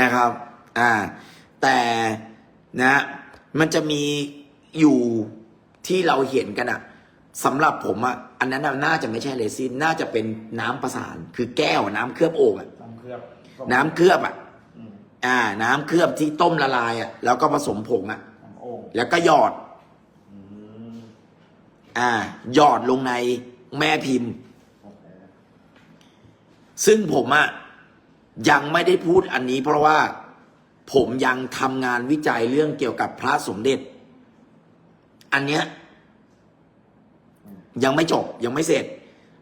นะครับอ่าแต่นะมันจะมีอยู่ที่เราเห็นกันอะสำหรับผมอะอันนั้นน่ะน่าจะไม่ใช่เรซินน่าจะเป็นน้ำประสาน คือแก้วน้ำเคลือบโอ่งอะน้ำเคลือบน้ำเคลือบอะอืมอ่า น้ำเคลือบที่ต้มละลายอะแล้วก็ผสมผงอะน้ำโอ่งแล้วก็หยอดอืมอ่า หยอดลงในแม่พิมพ์โอเคซึ่งผมอะ ยังไม่ได้พูดอันนี้เพราะว่าผมยังทำงานวิจัยเรื่องเกี่ยวกับพระสมเด็จ อันเนี้ยยังไม่จบยังไม่เสร็จ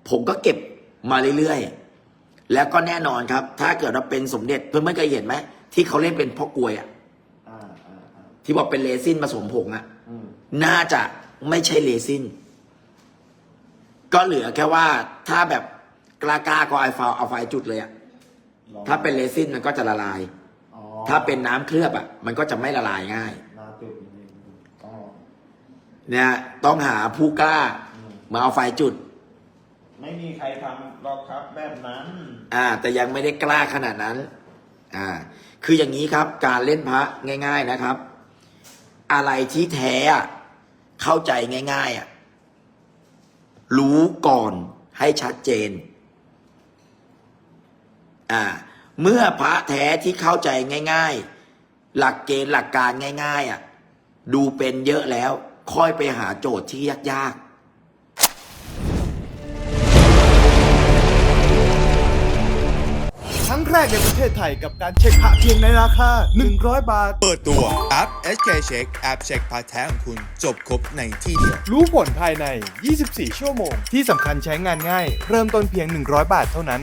ผมก็เก็บมาเรื่อยๆ แล้วก็แน่นอนครับ ถ้าเกิดว่าเป็นสมเด็จเพื่อนไม่เคยเห็นไหมที่เขาเล่นเป็นพ่อกลวยอะอ่าอ่าอ่าที่บอกเป็นเลซินผสมผงอะอืมน่าจะไม่ใช่เลซินก็เหลือแค่ว่าถ้าแบบกล้ากล้าๆก็ไอฟาเอาไฟจุดเลยอะลอง ถ้าเป็นเลซินมันก็จะละลาย อ๋อถ้าเป็นน้ำเคลือบอะ มันก็จะไม่ละลายง่ายนาจุดจริงๆต้องลองเนี่ยต้องหาผู้กล้าอืมมาเอาไฟจุด ไม่มีใครทำหรอกครับแบบนั้น อ่า แต่ยังไม่ได้กล้าขนาดนั้น อ่า คืออย่างนี้ครับ การเล่นพระง่าย ๆนะครับ อะไรที่แท้อะเข้าใจง่าย ๆอะรู้ก่อนให้ชัดเจน อ่าเมื่อพระแท้ที่เข้าใจง่าย ๆ หลักเกณฑ์หลักการง่าย ๆอะดูเป็นเยอะแล้ว ค่อยไปหาโจทย์ที่ยากๆครั้งแรกในประเทศไทยกับการเช็คพระเพียงในราคา 100 บาท เปิดตัวแอป SK Check แอปเช็คพาร์ทแท้ของคุณจบครบในที่เดียว รู้ผลภายใน 24 ชั่วโมง ที่สำคัญใช้งานง่าย เริ่มต้นเพียง 100 บาทเท่านั้น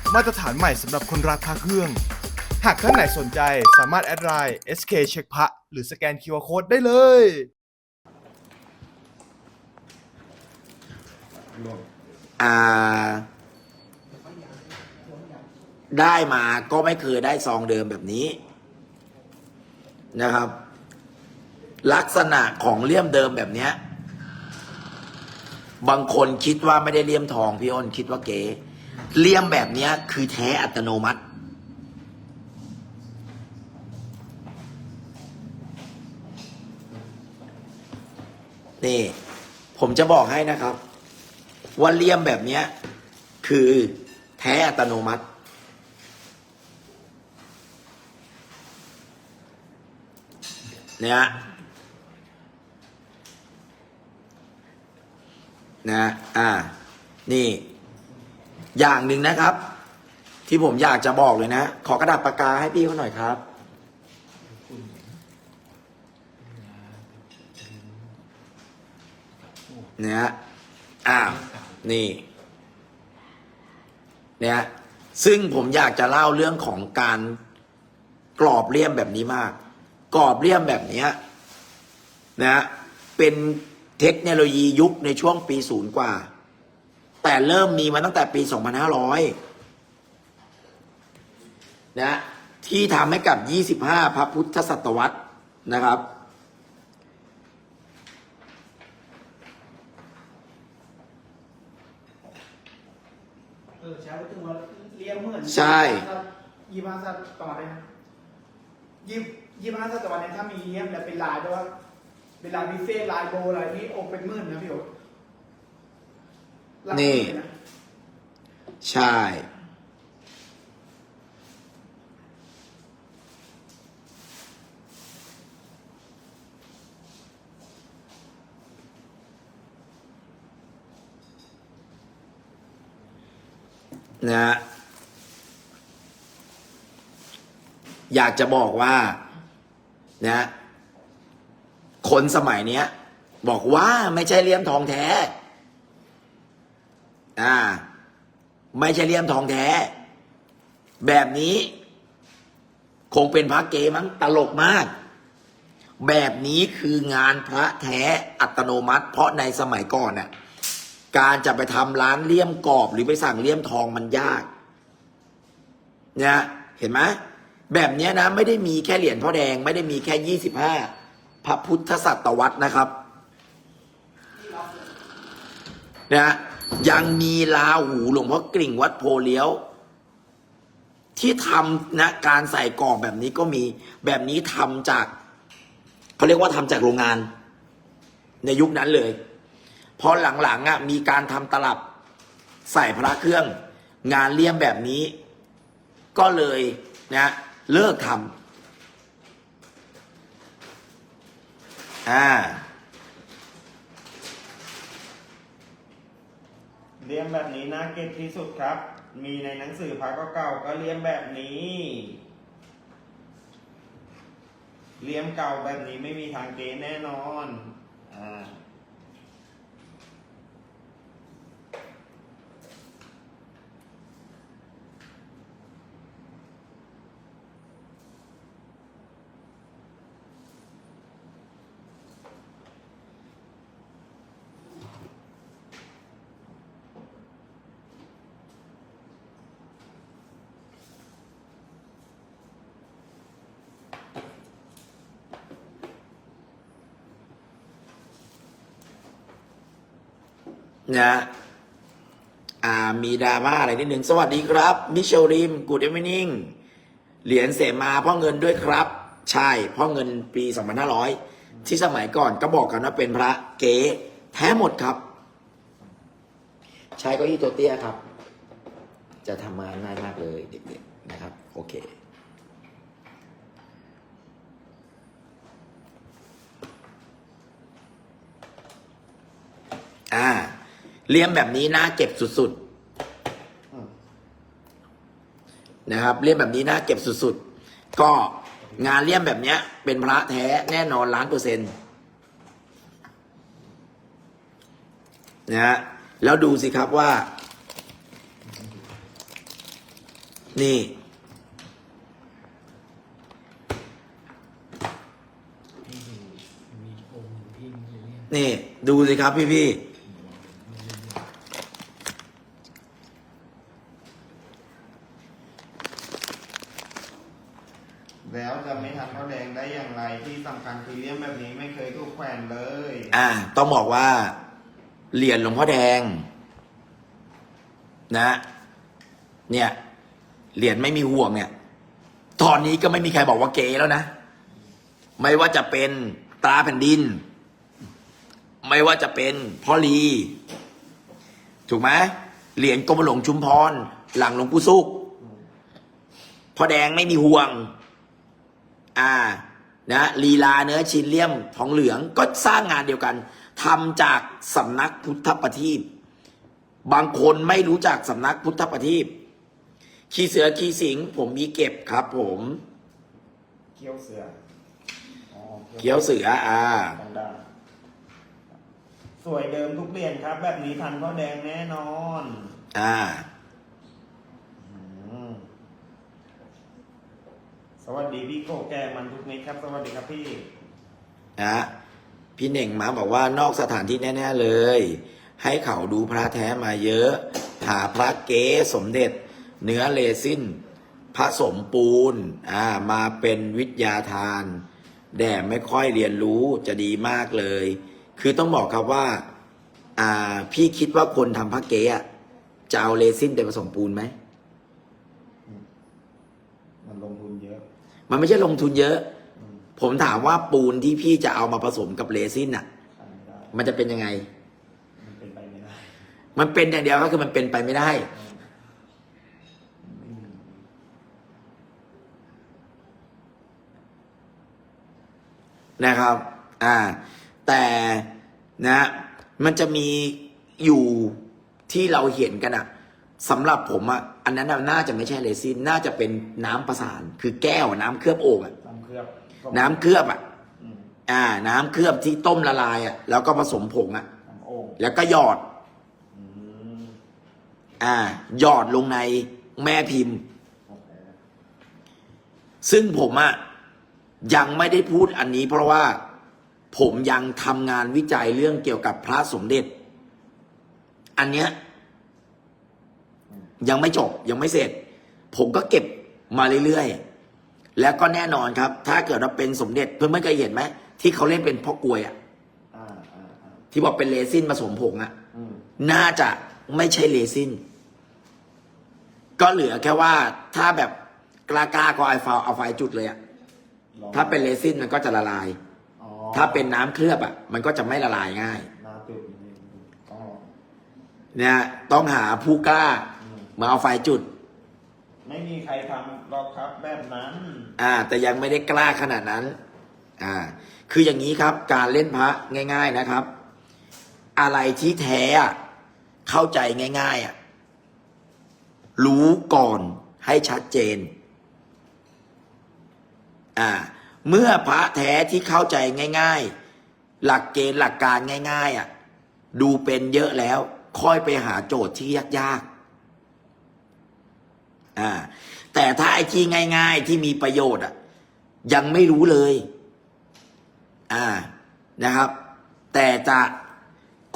มาตรฐานใหม่สำหรับคนรักพระเครื่อง หากท่านไหนสนใจสามารถแอดไลน์ SK เช็คพระหรือสแกน QR Code ได้เลยอ่า ได้มาก็ไม่เคยได้ซองเดิมแบบนี้ นะครับ ลักษณะของเลี่ยมเดิมแบบเนี้ย บางคนคิดว่าไม่ได้เลี่ยมทอง พี่อ้นคิดว่าเก๋ เลี่ยมแบบนี้คือแท้อัตโนมัติ นี่ ผมจะบอกให้นะครับ ว่าเลี่ยมแบบนี้คือแท้อัตโนมัติ เนี่ยนะ อ่า นี่ อย่างหนึ่งนะครับ ที่ผมอยากจะบอกเลยนะ ขอกระดาษปากกาให้พี่เขาหน่อยครับ เนี่ย อ่า นี่ เนี่ย ซึ่งผมอยากจะเล่าเรื่องของการกรอบเลี่ยมแบบนี้มาก กรอบเลี่ยมแบบนี้นะ เป็นเทคโนโลยียุคในช่วงปีศูนย์กว่า แต่เริ่มมีมาตั้งแต่ปี 2500 นะ ที่ทำให้กับ 25 พระพุทธศตวรรษนะครับ เออใช้ไปถึงว่าเลี้ยงเหมือนใช่ ยี่ห้าสัตว์ต่อเลยนะยี่ยี่ห้าสัตว์ต่อเนี่ยถ้ามีเลี้ยงแบบเป็นลายด้วยว่าเป็นลายพิเศษลายโบอะไรนี่อกเป็นหมื่นนะพี่โอ๊ ตหลักหมื่เลยะใช่นะอยากจะบอกว่า นะคนสมัยเนี้ย บอกว่าไม่ใช่เลี่ยมทองแท้ อ่า ไม่ใช่เลี่ยมทองแท้ แบบนี้ คงเป็นพระเกมั้งตลกมาก แบบนี้คืองานพระแท้อัตโนมัติ เพราะในสมัยก่อนน่ะการจะไปทำร้านเลี่ยมกรอบ หรือไปสั่งเลี่ยมทองมันยาก เนี่ยเห็นไหมแบบนี้นะ ไม่ได้มีแค่เหรียญพ่อแดง ไม่ได้มีแค่ยี่สิบห้าพระพุทธศตวรรษนะครับ นะ ยังมีลาหูหลวงพ่อกริ่งวัดโพเลี้ยว ที่ทำนะการใส่กรอบแบบนี้ก็มีแบบนี้ทำจากเขาเรียกว่าทำจากโรงงาน ในยุคนั้นเลยพอหลังๆอะมีการทำตลับใส่พระเครื่อง งานเลี่ยมแบบนี้ ก็เลยนะเลิกทำอ่า เลี่ยมแบบนี้น่าเก็บที่สุดครับ มีในหนังสือพระเก่าก็เลี่ยมแบบนี้ เลี่ยมเก่าแบบนี้ไม่มีทางเกณฑ์แน่นอน อ่า นะอ่ามีดราม่าอะไรนิดหนึ่งสวัสดีครับมิเชลริมกูดเอเวนิงเหรียญเสมาพ่อเงินด้วยครับ ใช่พ่อเงินปี 2500 ที่สมัยก่อนก็บอกกันว่าเป็นพระเก๋แท้หมดครับ ใช้ก็อี้ตัวเตี้ยครับ จะทำงานง่ายมากเลยเด็กๆนะครับ โอเคอ่า เลี่ยมแบบนี้น่าเก็บสุดๆนะครับ เลี่ยมแบบนี้น่าเก็บสุดๆ ก็งานเลี่ยมแบบเนี้ย เป็นพระแท้แน่นอนล้านเปอร์เซ็นต์นะฮะแล้วดูสิครับว่า นี่ นี่ ดูสิครับพี่พี่ แล้วจะไม่ทันเขาแดงได้อย่างไรที่สำคัญคือเลี่ยมแบบนี้ไม่เคยถูกแขวนเลย อ่า ต้องบอกว่า เหรียญหลวงพ่อแดง นะ เนี่ย เหรียญไม่มีห่วงเนี่ย ตอนนี้ก็ไม่มีใครบอกว่าเก๋แล้วนะ ไม่ว่าจะเป็นตาแผ่นดิน ไม่ว่าจะเป็นพ่อลี ถูกไหมเหรียญกรมหลวงชุมพร หลังหลวงปู่สุกพ่อแดงไม่มีห่วง อ่านะลีลาเนื้อชินเลี่ยมทองเหลืองก็สร้างงานเดียวกันทำจากสำนักพุทธประทีปบางคนไม่รู้จักสำนักพุทธประทีปขี้เสือขี้สิง ผมมีเก็บครับ ผมเคี้ยวเสืออ๋อเขียวเสืออ่าทางด้านสวยเดิมทุกเหรียญครับ แบบนี้ทันเขาแดงแน่นอน อ่า อืมส วัสดีพี่โกแกมันทุกเม็ดครับ สวัสดีครับพี่นะพี่เน่งมาบอกว่านอกสถานที่แน่ ๆเลย ให้เขาดูพระแท้มาเยอะ หาพระเก๊สมเด็จ เนื้อเลซินผสมปูนอ่ามาเป็นวิทยาทาน แด่ไม่ค่อยเรียนรู้จะดีมากเลย คือต้องบอกครับว่าอ่าพี่คิดว่าคนทำพระเก๊อะจะเอาเลซินไปผสมปูนไหมมันลงทุนเยอะ มันไม่ใช่ลงทุนเยอะ ผมถามว่าปูนที่พี่จะเอามาผสมกับเลซินอะ มันจะเป็นยังไง มันเป็นไปไม่ได้มันเป็นอย่างเดียวก็คือมันเป็นไปไม่ได้ นะครับ อ่า แต่นะ มันจะมีอยู่ที่เราเห็นกันอะสำหรับผมอะ อันนั้นน่ะน่าจะไม่ใช่เรซินน่าจะเป็นน้ำประสาน คือแก้วน้ำเคลือบโอ่งอะน้ำเคลือบน้ำเคลือบอะอืมอ่า น้ำเคลือบที่ต้มละลายอะแล้วก็ผสมผงอะน้ำโอ่งแล้วก็หยอดอืมอ่า หยอดลงในแม่พิมพ์โอเคซึ่งผมอะยังไม่ได้พูดอันนี้ เพราะว่าผมยังทำงานวิจัยเรื่องเกี่ยวกับพระสมเด็จ อันเนี้ย ยังไม่จบยังไม่เสร็จ ผมก็เก็บมาเรื่อยๆ แล้วก็แน่นอนครับ ถ้าเกิดว่าเป็นสมเด็จเพื่อนไม่เคยเห็นไหมที่เขาเล่นเป็นพ่อกลวยอะอ่าอ่าอ่าที่บอกเป็นเลซินผสมผงอะอืมน่าจะไม่ใช่เลซินก็เหลือแค่ว่าถ้าแบบกล้ากล้าๆก็ไอฟาเอาไฟจุดเลยอะลองถ้าเป็นเลซินมันก็จะละลาย อ๋อถ้าเป็นน้ำเคลือบอะมันก็จะไม่ละลายง่ายนาจุดนี่ต้องลอง เนี่ยต้องหาผู้กล้าอื มมาเอาไฟจุด ไม่มีใครทำหรอกครับแบบนั้น อ่า แต่ยังไม่ได้กล้าขนาดนั้น อ่า คืออย่างนี้ครับ การเล่นพระง่าย ๆนะครับ อะไรที่แท้อะเข้าใจง่ายๆอะรู้ก่อนให้ชัดเจน อ่า เมื่อพระแท้ที่เข้าใจง่าย ๆ หลักเกณฑ์หลักการง่าย ๆ อะ ดูเป็นเยอะแล้ว ค่อยไปหาโจทย์ที่ยาก ๆ อ่าแต่ถ้าไอ้ที่ง่าย ๆ ที่มีประโยชน์อะยังไม่รู้เลย อ่านะครับ แต่จะ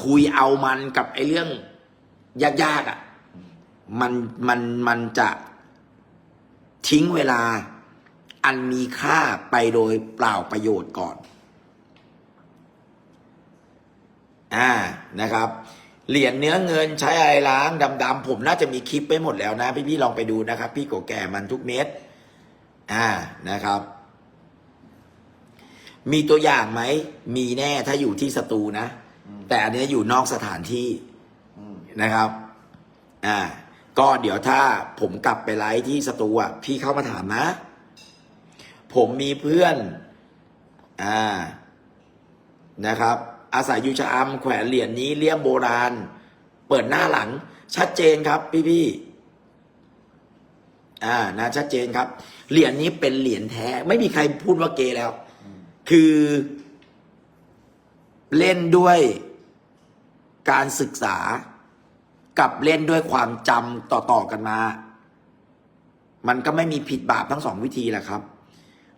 คุยเอามันกับไอ้เรื่องยากๆอะมันมันมันจะทิ้งเวลาอันมีค่าไปโดยเปล่าประโยชน์ก่อน อ่านะครับ เหรียญเนื้อเงินใช้อะไรล้างดำๆผมน่าจะมีคลิปไปหมดแล้วนะ พี่ๆลองไปดูนะครับ พี่โกแก่มันทุกเม็ดอ่านะครับ มีตัวอย่างไหม มีแน่ถ้าอยู่ที่สตูนะ แต่อันเนี้ยอยู่นอกสถานที่อืมนะครับ อ่า ก็เดี๋ยวถ้าผมกลับไปไลฟ์ที่สตูอะ พี่เข้ามาถามนะ ผมมีเพื่อน อ่านะครับ อาศัยอยู่ชะอำแขวนเหรียญนี้เลี่ยมโบราณ เปิดหน้าหลัง ชัดเจนครับ พี่พี่ๆอ่านะชัดเจนครับ เหรียญนี้เป็นเหรียญแท้ ไม่มีใครพูดว่าเกแล้ว คือ เล่นด้วยการศึกษา กับเล่นด้วยความจำต่อๆกันมา มันก็ไม่มีผิดบาปทั้งสองวิธีแหละครับ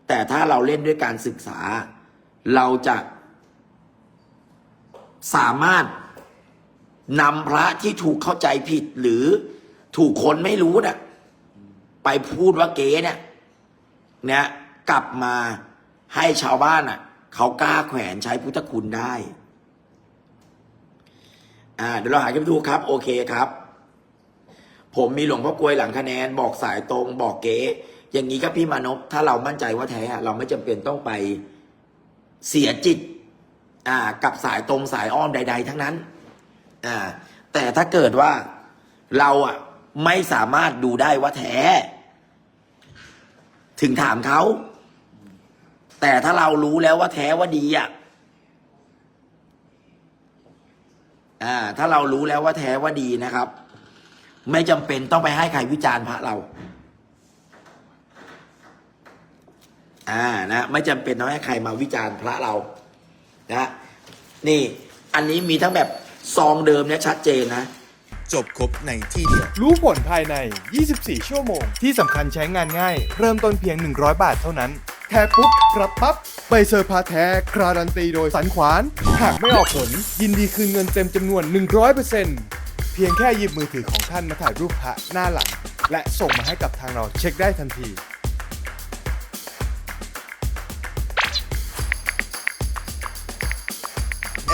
แต่ถ้าเราเล่นด้วยการศึกษา เราจะ สามารถนำพระที่ถูกเข้าใจผิดหรือถูกคนไม่รู้น่ะไปพูดว่าเก๋เนี่ยเนี่ยกลับมาให้ชาวบ้านอะเขากล้าแขวนใช้พุทธคุณได้ อ่าเดี๋ยวเราหากันดูครับ โอเคครับ ผมมีหลวงพ่อกลวยหลังคะแนน บอกสายตรงบอกเก๋อย่างนี้ครับพี่มานพถ้าเรามั่นใจว่าแท้เราไม่จำเป็นต้องไปเสียจิต อ่ากับสายตรงสายอ้อมใด ๆ ทั้งนั้นอ่าแต่ถ้าเกิดว่าเราอะไม่สามารถดูได้ว่าแท้ ถึงถามเขา แต่ถ้าเรารู้แล้วว่าแท้ว่าดีอะอ่าถ้าเรารู้แล้วว่าแท้ว่าดีนะครับ ไม่จำเป็นต้องไปให้ใครวิจารณ์พระเราอ่านะไม่จำเป็นต้องให้ใครมาวิจารณ์พระเรา นะนี่อันนี้มีทั้งแบบซองเดิมเนี่ยชัดเจนนะ จบครบในที่เดียว รู้ผลภายใน 24 ชั่วโมง ที่สำคัญใช้งานง่าย เริ่มต้นเพียง 100 บาทเท่านั้น แท้ปุ๊บรับปั๊บ ใบเซอร์พาแท้ คราดันตีโดยสันขวาน หากไม่ออกผล ยินดีคืนเงินเต็มจำนวน 100%เพียงแค่หยิบมือถือของท่านมาถ่ายรูปพระหน้าหลัง และส่งมาให้กับทางเราเช็คได้ทันที